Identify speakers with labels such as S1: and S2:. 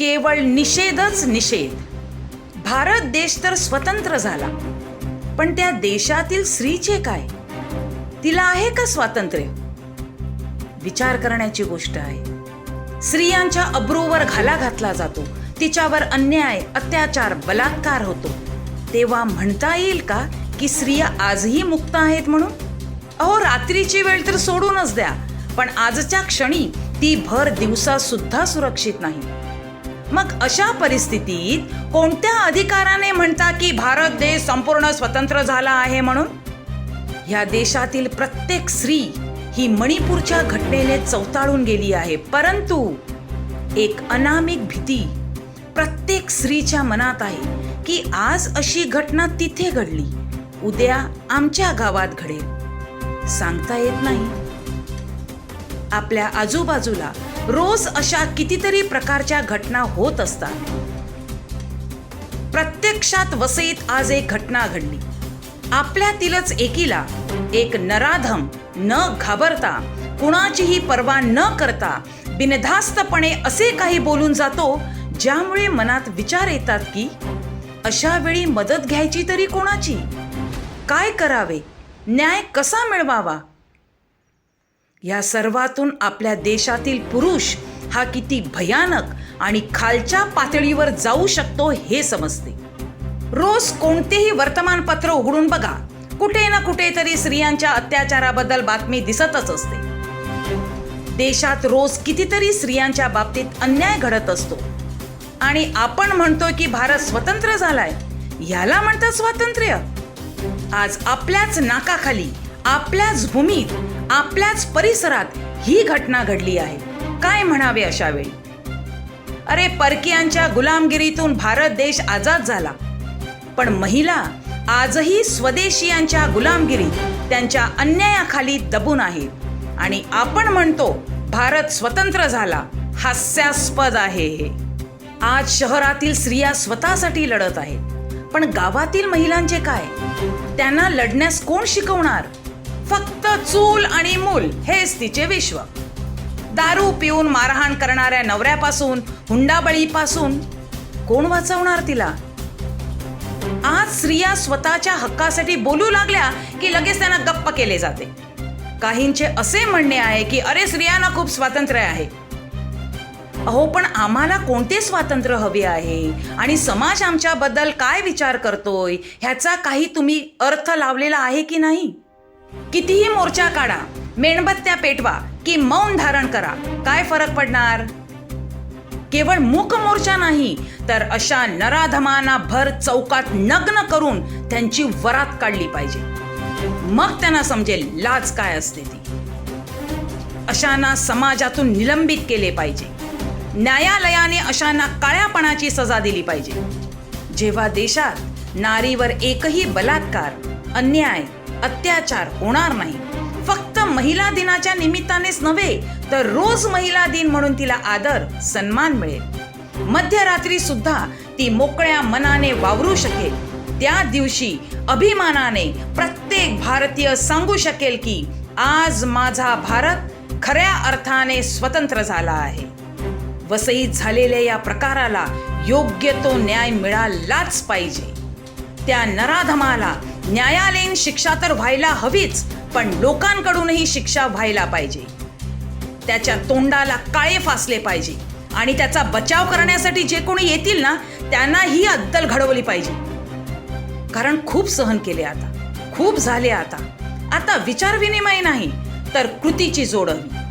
S1: केवळ निषेधच निषेध. भारत देश तर स्वतंत्र झाला. पण त्या देशातील स्त्रीचे काय? तिला आहे का स्वातंत्र्य? विचार करण्याची गोष्ट आहे. स्त्रियांच्या अब्रूवर घाला घातला जातो. तिच्यावर अन्याय अत्याचार बलात्कार होतो. तेव्हा म्हणता येईल का की स्त्रिया आजही मुक्त आहेत म्हणून? अहो रात्रीची वेळ तर सोडूनच द्या. पण आजच्या क्षणी ती भर दिवसा सुद्धा सुरक्षित नाही. मग अशा परिस्थितीत कोणत्या अधिकाराने म्हणता की भारत देश संपूर्ण स्वतंत्र झाला आहे म्हणून? ह्या देशातील प्रत्येक स्त्री ही मणिपूरच्या घटनेने चवताळून गेली आहे. परंतु एक अनामिक भीती प्रत्येक स्त्रीच्या मनात आहे की आज अशी घटना तिथे घडली उद्या आमच्या गावात घडेल. सांगता येत नाही. आपल्या आजूबाजूला रोज अशा कितीतरी प्रकारच्या घटना होत असतात. प्रत्यक्षात वसईत आज एक घटना घडली. आपल्यातीलच एकीला एक नराधम न घाबरता कुणाचीही पर्वा न करता बिनधास्तपणे असे काही बोलून जातो ज्यामुळे मनात विचार येतात की अशा वेळी मदत घ्यायची तरी कोणाची? काय करावे? न्याय कसा मिळवावा? या सर्वातून आपल्या देशातील पुरुष हा किती भयानक आणि खालच्या पातळीवर जाऊ शकतो हे समजते. रोज कोणतेही वर्तमानपत्र उघडून बघा. कुठे ना कुठेतरी स्त्रियांच्या अत्याचाराबद्दल बातमी दिसतच असते. देशात रोज कितीतरी स्त्रियांच्या बाबतीत अन्याय घडत असतो. आणि आपण म्हणतो की भारत स्वतंत्र झालाय. याला म्हणतात स्वातंत्र्य. आज आपल्याच नाकाखाली आपल्याच भूमीत आपल्याच परिसरात ही घटना घडली आहे. काय म्हणावे अशा वेळी अरे परकीयांच्या गुलामगिरीतून भारत देश आजाद झाला. पण महिला आजही स्वदेशीयांच्या गुलामगिरीत त्यांच्या अन्यायाखाली दबून आहेत आणि आपण म्हणतो भारत स्वतंत्र झाला. हास्यास्पद आहे हे. आज शहरातील स्त्रिया स्वतःसाठी लढत आहेत. पण गावातील महिलांचे काय? त्यांना लढण्यास कोण शिकवणार? फक्त चूल आणि मूल हेच तिचे विश्व. दारू पिऊन मारहाण करणाऱ्या नवऱ्यापासून हुंडाबळीपासून कोण वाचवणार तिला? आज स्त्रिया स्वतःच्या हक्कासाठी बोलू लागल्या की लगेच त्यांना गप्प केले जाते. काहींचे असे म्हणणे आहे की अरे स्त्रियांना खूप स्वातंत्र्य आहे. अहो पण आम्हाला कोणते स्वातंत्र्य हवे आहे? आणि समाज आमच्याबद्दल काय विचार करतोय? ह्याचा काही तुम्ही अर्थ लावलेला आहे की नाही? कितीही मोर्चा काढा मेणबत्त्या पेटवा की मौन धारण करा. काय फरक पडणार? केवळ मूक मोर्चा नाही तर अशा नराधमांना भर चौकात नग्न करून त्यांची वरात काढली पाहिजे. मग त्यांना समजेल लाज काय असते ती. अशांना समाजातून निलंबित केले पाहिजे. न्यायालयाने अशांना काळ्यापणाची सजा दिली पाहिजे. जेव्हा देशात नारीवर एकही बलात्कार अन्याय अत्याचार होणार नाही. फक्त महिला दिनाच्या निमित्तानेच नव्हे तर रोज महिला दिन म्हणून तिला आदर सन्मान मिळेल. मध्यरात्री सुद्धा ती मोकळ्या मनाने वावरू शकेल. त्या दिवशी अभिमानाने प्रत्येक भारतीय सांगू शकेल की आज माझा भारत खऱ्या अर्थाने स्वतंत्र झाला आहे. वसईत झालेल्या या प्रकाराला योग्य तो न्याय मिळालाच पाहिजे. त्या नराधमाला न्यायालयीन शिक्षा तर व्हायला हवीच पण लोकांकडूनही शिक्षा व्हायला पाहिजे. त्याच्या तोंडाला काळे फासले पाहिजे आणि त्याचा बचाव करण्यासाठी जे कोणी येतील ना त्यांना ही अद्दल घडवली पाहिजे. कारण खूप सहन केले आता खूप झाले आता. आता विचार विनिमय नाही तर कृतीची जोड हवी